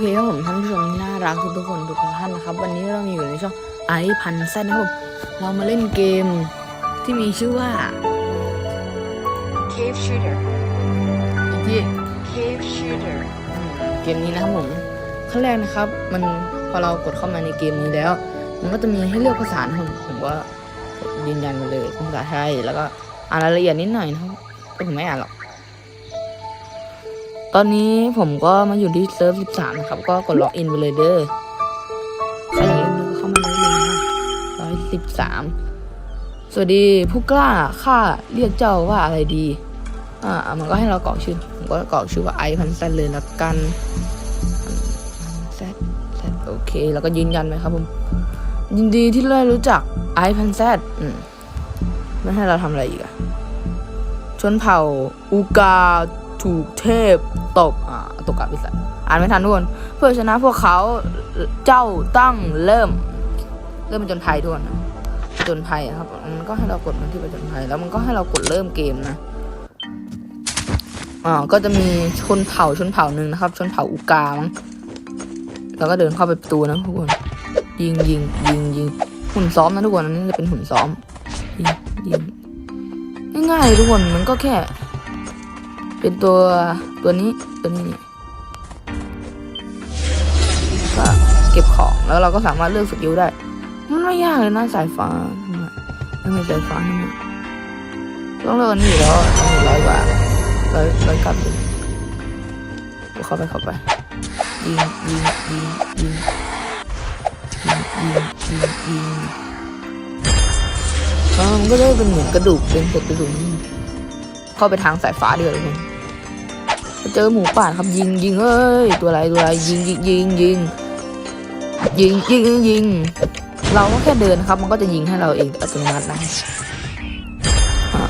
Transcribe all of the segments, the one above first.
เคครับผมท่านผู้ชมที่น่ารักทุกๆคนทุกท่านนะครับ วันนี้เรามีอยู่ในช่องไอพันแซนนะครับผมเรามาเล่นเกมที่มีชื่อว่า Cave shooter. อีกที่ Cave shooter. เกมนี้นะครับผมขั้นแรกนะครับ มันพอเรากดเข้ามาในเกมนี้แล้ว มันก็จะมีให้เลือกภาษานะครับผมผมว่ากดยืนยันมาเลยภาษาไทยแล้วก็อ่านรายละเอียดนิดหน่อยนะครับแต่ผมไม่อ่านหรอก ตอนนี้ผมก็มาอยู่ที่เซิร์ฟ 13 นะครับ ก็กดล็อกอินไปเลยเด้อใครอยากเล่นก็เข้ามาเลยนะร้อยสิบสามสวัสดีผู้กล้าข้าเรียกเจ้าว่าอะไรดี อ่า มันก็ให้เรากรอกชื่อ ผมก็กรอกชื่อว่าไอพันแซดเลยละกันแซดแซดโอเค แล้วก็ยืนยันไหมครับผม ยินดีที่ได้รู้จักไอพันแซดอืมไม่ให้เราทำอะไรอีกอะชนเผ่าอูกา ถูกเทพตกอ่าตกกับพิสัตอ่านไม่ทันทุกคนเพื่อชนะพวกเขาเจ้าตั้งเริ่ม เริ่มเป็นจนภัยทุกคนนะจนภัยอะครับมันก็ให้เรากดมาที่เประจนภัยแล้วมันก็ให้เรากดเริ่มเกมนะอ่าก็จะมีชนเผ่าชนเผ่าหนึ่งนะครับ ชนเผ่าอูกามั้งแล้วก็เดินเข้าไปประตูนะทุกคน ยิงยิงยิงยิงหุ่นซ้อมนะทุกคนอันนี้จะเป็นหุ่นซ้อมยิงยิงง่ายๆทุกคนมันก็แค่ เป็นตัวตัวนี้ตัวนี้ก็เก็บของแล้วเราก็สามารถเลือกสกิลได้ มันไม่ยากเลยนะสายฟ้าทำไมทำไมสายฟ้าทนี่ต้องเลิกนี่แล้วต้องร้อยกว่าร้อยร้อยกลับเลยเข้าไปเข้าไปยิงยิงยิงยิงยิงยิงยิงมันก็ได้เป็นเหมือนกระดูกเป็นกระดูกเข้าไปทางสายฟ้าเดียวเลย เจอหมูป่าครับยิงยิงเอ้ยตัวอะไรตัวอะไรยิงยิงยิงยิงยิงยิงยิงเราก็แค่เดินครับ มันก็จะยิงให้เราเองอัตโนมัตินะ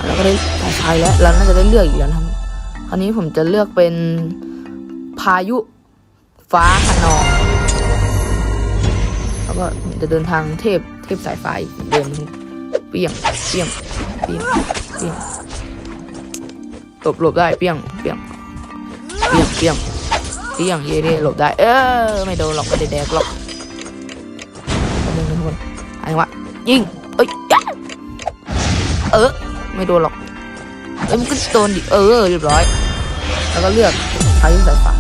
เราก็ได้สายไฟแล้วเราน่าจะได้เลือกอีกแล้วครับคราวนี้ผมจะเลือกเป็นพายุฟ้าขนองแล้วก็จะเดินทางเทพเทพสายไฟเดินเปี่ยงเปี่ยงเปี่ยงเปี่ยงหลบหลบได้เปี่ยงเปี่ยง เปี้ยงเปี้ยงเปี้ยงเย่หลบได้ เออ ไม่โดนหรอกไม่ได้แดกหรอกแป๊บนึงนะทุกคนอะไรวะยิงเอ้ยเออ ไม่โดนหรอกเอ้ยมันก็โดนดิ เออ เรียบร้อย แล้วก็เลือกพายุสายฟ้า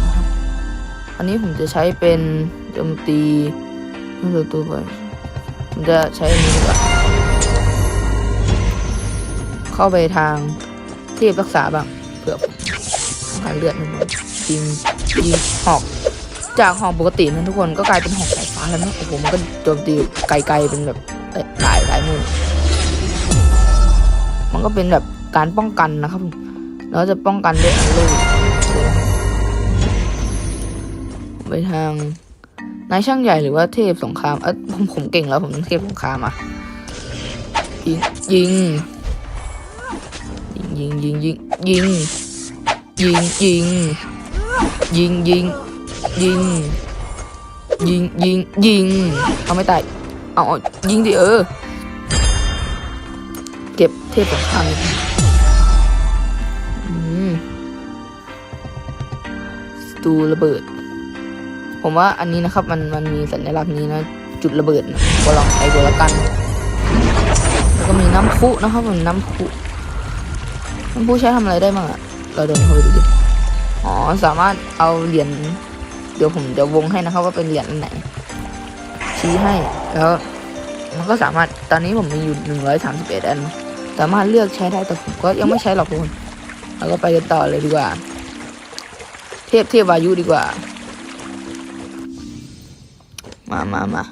อันนี้ผมจะใช้เป็นโจมตีไม่รู้ตัวไปผมจะใช้อันนี้ดีกว่าเข้าไปทางเทพรักษาบ้างเผื่อ ผมต้องการเลือดนะยิงยิงหอก จากหอกปกตินะทุกคนก็กลายเป็นหอกสายฟ้าแล้วนะโอ้โหมันก็โจมตีไกลๆเป็นแบบเอ้หลายหลายมือมันก็เป็นแบบการป้องกันนะครับเราจะป้องกันด้วยอันลูกไปทางนายช่างใหญ่หรือว่าเทพสงครามเออผมผมเก่งแล้วผมเทพสงครามอะยิงยิงยิงยิงยิงยิง ยิงยิงยิงยิงยิงยิงยิงยิงเอาไม่ตายเอายิงดิเออ เก็บเทพสงครามนิดนึงอืมสตูระเบิด ผมว่าอันนี้นะครับ มันมันมีสัญลักษณ์นี้นะ จุดระเบิดก็ลองใช้ดูแล้วกัน แล้วก็มีน้ำพุนะครับผมน้ำพุน้ำพุใช้ทำอะไรได้บ้างอะ เราเดินเข้าไปดูดิอ๋อสามารถเอาเหรียญเดี๋ยวผมจะวงให้นะครับว่าเป็นเหรียญไหน ชี้ให้แล้วมันก็สามารถตอนนี้ผมมีอยู่หนึ่งร้อยสามสิบเอ็ดอัน สามารถเลือกใช้ได้แต่ผมก็ยังไม่ใช้หรอกทุกคนเราก็ไปกันต่อเลยดีกว่า เทพเทพวายุดีกว่า มามามา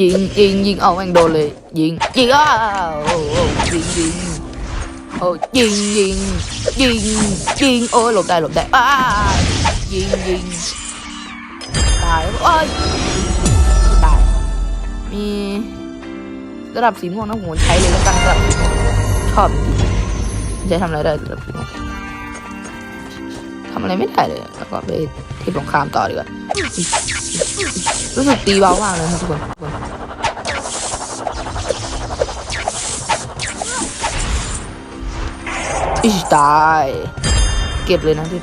ยิงยิงยิงเอาแม่งโดนเลย ยิงยิงอ้าวยิงยิง โอ้ยิงยิงยิงยิงโอ้ยหลบได้หลบได้อ้ายิงยิงตายโอ้ยตายมีระดับสีม่วงนะผมใช้เลยแล้วกันระดับชอบจริงใช้ทำอะไรได้ระดับสีม่วงทำอะไรไม่ได้เลยแล้วก็ไปที่สงครามต่อดีกว่ารู้สึกตีเบามากเลยครับทุกคน อิชตาย เก็บเลยนะที่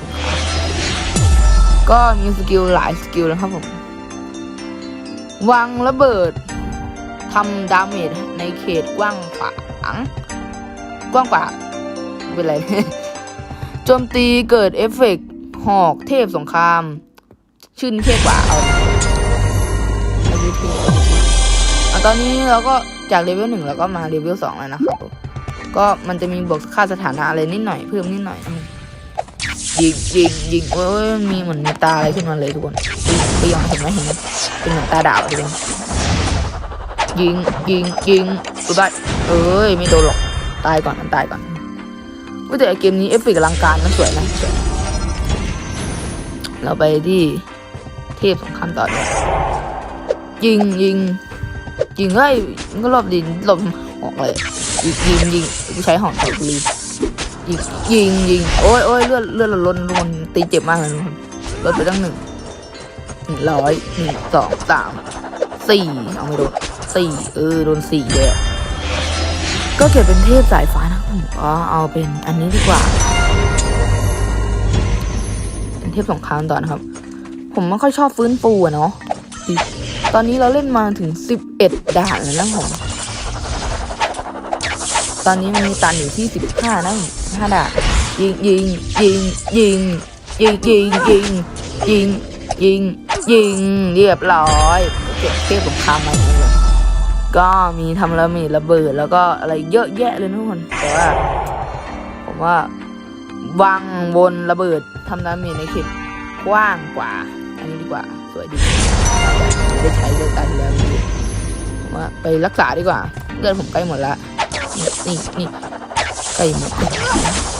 ก็มีสกิลหลายสกิลนะครับผม วางระเบิดทำดาเมจในเขตกว้างขวางกว้างกว่าเป็นไรโจมตีเกิดเอฟเฟกต์หอกเทพสงคราม ชื่นเท่กว่าเอาอาชื่อเท่อะตอนนี้เราก็จากเลเวลหนึ่งเราก็มาเลเวลสองแล้วนะครับผม ก็มันจะมีบวกค่าสถานะอะไรนิดหน่อยเพิ่มนิดหน่อยยิงยิงยิงโอ้ยมีเหมือนมีตาอะไรขึ้นมาเลยทุกคนเปรี้ยงเห็นไหมเห็นไหมเป็นเหมือนตาดาวทุกคนยิงยิงยิงดูได้เอ้ยไม่โดนหรอกตายก่อนมันตายก่อนว่าแต่เกมนี้เอฟเฟกต์อลังการนะสวยนสวยนะเราไปที่เทพสงครามต่อเลยยิงยิงยิงเฮ้ยมันก็หลบดินหลบ ออกเลยยิงยิงยิงกูใช้หอกไทบุรียิงยิงยิงโอ้ยโอ้ยเลือดเลือดเราล้นทุกคนตีเจ็บมากเลยทุกคนลดไปตั้งหนึ่งหนึ่งร้อยหนึ่งสองสามสี่เอาไม่โดนสี่เออโดนสี่เลยก็เก็บเป็นเทพสายฟ้านะผมก็เอาเป็นอันนี้ดีกว่าเป็นเทพสงครามต่อนะครับ ผมไม่ค่อยชอบฟื้นฟูอะเนาะตอนนี้เราเล่นมาถึงสิบเอ็ดด่านแล้วนะผม อนนี้มันมีตันอยู่ที่สิบห้านะห้าดานยิงยิงยิงยิงยิงยิงยิงยิงยิงยิงเรียบร้อยเก็บเทพสงครามมาองเลยก็มีทำระเบิดระเบิดแล้วก็อะไรเยอะแยะเลยทุกคนแต่ว่าผมว่าวางบนระเบิดทำดาเมจในเขตกว้างกว่า อันนี้ดีกว่าสวยดีได้ใช้เลยตันแล้วผมว่าไปรักษาดีกว่าเลือดผมใกล้หมดละ นี่นี่ใกล้หมด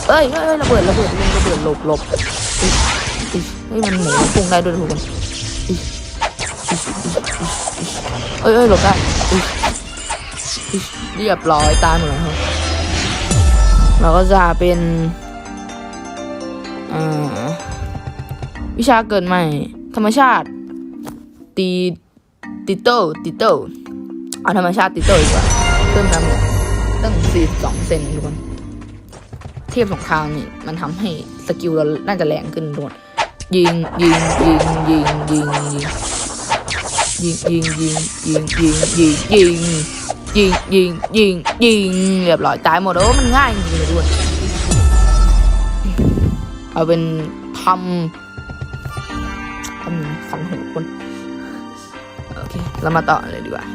เอ้ยเอ้ยระเบิดระเบิดลงระเบิดหลบหลบอุ๊ยอุ๊ยเฮ้ยมันหมูพุ่งได้ด้วยทุกคนอุ๊ยเอ้ยเอ้ยหลบได้อุ๊ยอุ๊ยเรียบร้อยตายหมดแล้วเราก็จะเป็นวิชาเกิดใหม่ ธรรมชาติ ตีติโตติโตเอาธรรมชาติติโตดีกว่าเพิ่มน้ำหนัก ตั้งสี่สองเซนทุกคนเทียบสงครามนี่ มันทำให้สกิลเราน่าจะแรงขึ้นทุกคนยิงยิงยิงยิงยิงยิงยิงยิงยิงยิงยิงยิงยิงยิงยิงยิงเรียบร้อยตายหมดโอ้มันง่ายจริงเลยทุกคนเอาเป็นทำทำฟันหูคนโอเคเรามาต่อเลยดีกว่า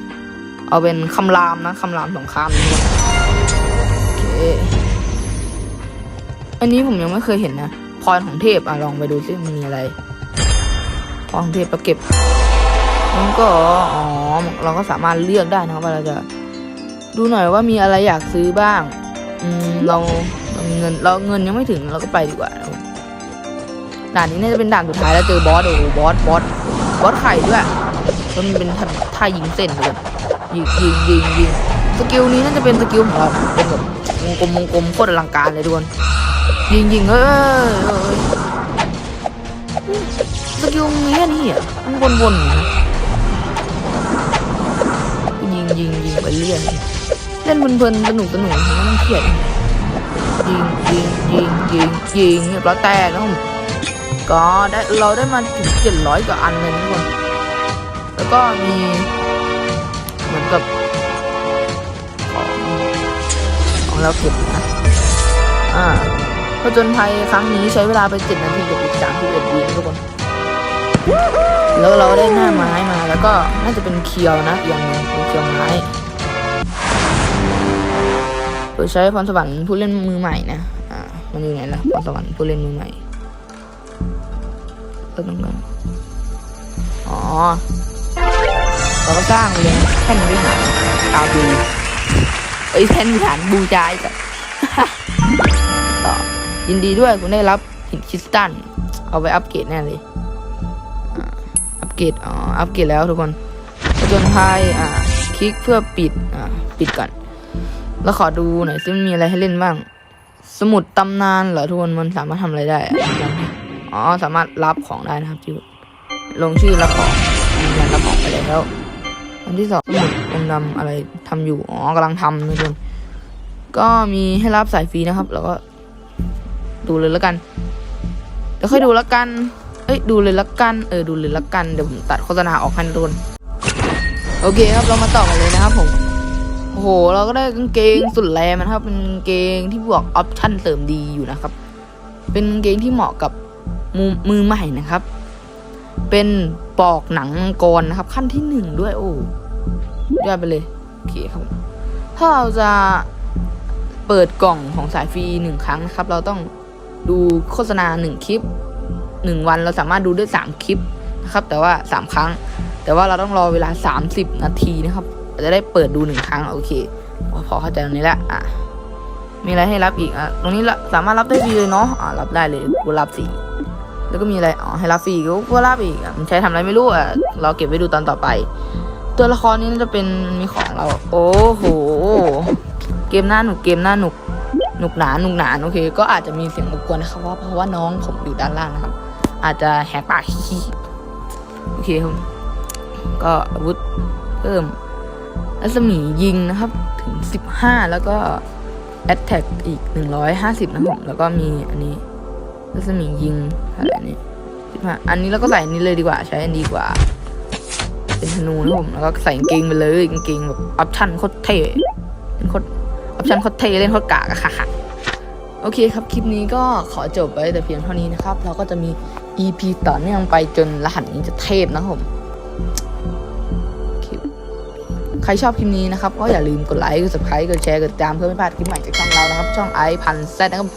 เอาเป็นคำรามนะคำรามสงครามโอเคอันนี้ผมยังไม่เคยเห็นนะพรของเทพอะลองไปดูซิมันมีอะไรพรของเทพเราเก็บมันก็อ๋อเราก็สามารถเลือกได้นะว่าเราจะดูหน่อยว่ามีอะไรอยากซื้อบ้าง อืมเราเรามีเงินเราเงินยังไม่ถึงเราก็ไปดีกว่าด่านนี้น่าจะเป็นด่านสุดท้ายแล้วเจอบอสโอ้โหบอสบอสบอสไข่ด้วยมันเป็นท่าท่ายิงเส้นเลย ยิงยิงยิงยิงสกิลนี้น่าจะเป็นสกิลของเป็นแบบวงกลมวงกลมโคตรอลังการเลยทุกคนยิงยิงเอ้ยสกิลมีแค่นี้อะมันวนๆนะยิงยิงยิงไปเรื่อยเล่นเพลินๆสนุกสนุกไม่ต้องเครียดยิงยิงยิงยิงยิงเรียบร้อยแตกนะผมก็ได้เราได้มาถึงเจ็ดร้อยกว่าอันเลยทุกคน แล้วก็มี มือนกับของของเราเก็บนะอ่าผจญภัยครั้งนี้ใช้เวลาไปเจ็ดนาทีกับอีกสามสิบเอ็ดวินะทุกคน แล้วเราได้หน้าไม้มาแล้วก็น่าจะเป็นเคียวนะอย่างนึงเป็นเคียวไม้โดยใช้พรสวรรค์ผู้เล่นมือใหม่นะ อ่า มันอยู่ไหนล่ะพรสวรรค์ผู้เล่นมือใหม่ก็ต้องกันอ๋อ เราก็สร้างเลยนแท่นวิหารชาวบูเอ้ยแท่นวิหารบูจาจ้ะต่อยินดีด้วยคุณได้รับหินคริสตัลเอาไปอัปเกรดแน่เลยอัปเกรดอ๋ออัปเกรดแล้วทุกคนผจญภัยอ่าคลิกเพื่อปิดอ่าปิดก่อน แล้วขอดูหน่อยซิมันมีอะไรให้เล่นบ้าง สมุดตำนานเหรอทุกคนมันสามารถทำอะไรได้อะอ๋อสามารถรับของได้นะครับจิวลงชื่อรับของยืนยันรับของไปแล้ว อันที่สองสมุดองดำอะไรทำอยู่ อ๋อกำลังทำนะทุกคน ก็มีให้รับสายฟรีนะครับ แล้วก็ ดูเลยแล้วกัน เดี๋ยวค่อยดูแล้วกัน เอ้ยดูเลยละกัน เออดูเลยละกัน เดี๋ยวผมตัดโฆษณาออกให้นะทุกคน โอเคครับเรามาต่อกันเลยนะครับผม โอ้โห เราก็ได้กางเกงสุดแรงนะครับ เป็นกางเกงที่บวกออปชั่นเสริมดีอยู่นะครับ เป็นกางเกงที่เหมาะกับมือมือใหม่นะครับ เป็น ปอกหนังมังกรนะครับ ขั้นที่หนึ่งด้วยโอ้ยอดไปเลยโอเคครับ ถ้าเราจะเปิดกล่องของสายฟรีหนึ่งครั้งนะครับ เราต้องดูโฆษณาหนึ่งคลิปหนึ่งวันเราสามารถดูได้สามคลิปนะครับ แต่ว่าสามครั้ง แต่ว่าเราต้องรอเวลาสามสิบนาทีนะครับจะได้เปิดดูหนึ่งครั้งโอเคพอเข้าใจตรงนี้แล้วอะมีอะไรให้รับอีกอะตรงนี้ละสามารถรับได้ฟรีเลยเนาะอะรับได้เลยกูรับฟรี แล้วก็มีอะไร อ๋อ ให้รับฟรีกูก็รับอีกอะ มันใช้ทำอะไรไม่รู้อะ เราเก็บไว้ดูตอนต่อไป ตัวละครนี้จะเป็นมีของเรา โอ้โห เกมหน้าหนุก เกมหน้าหนุก หนุกหนาหนุกหนาโอเค ก็อาจจะมีเสียงรบกวนนะครับเพราะเพราะว่าน้องผมอยู่ด้านล่างนะครับ อาจจะแหกปากขี้โอเคครับ ก็อาวุธเพิ่มรัศมียิงนะครับ ถึง 15 แล้วก็ Attack อีก 150 นะครับผมแล้วก็มีอันนี้ รัศมียิงอะไรอันนี้15อันนี้เราก็ใส่อันนี้เลยดีกว่า ใช้อันดีกว่า เป็นธนูนะผมแล้วก็ใส่กางเกงไปเลยกางเกงแบบออปชั่นโคตรเท่เป็นโคตรออปชั่นโคตรเท่เล่นโคตรกากอะค่ะโอเคครับ คลิปนี้ก็ขอจบไปแต่เพียงเท่านี้นะครับ เราก็จะมี EP ต่อเนื่องไปจนรหัสนี้จะเทพนะครับผมคลิปใครชอบคลิปนี้นะครับ ก็อย่าลืมกดไลค์ กด subscribe กดแชร์ กดติดตามเพื่อไม่พลาดคลิปใหม่จากช่องเรานะครับ ช่องไอพันแซนะครับ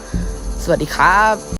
สวัสดีครับ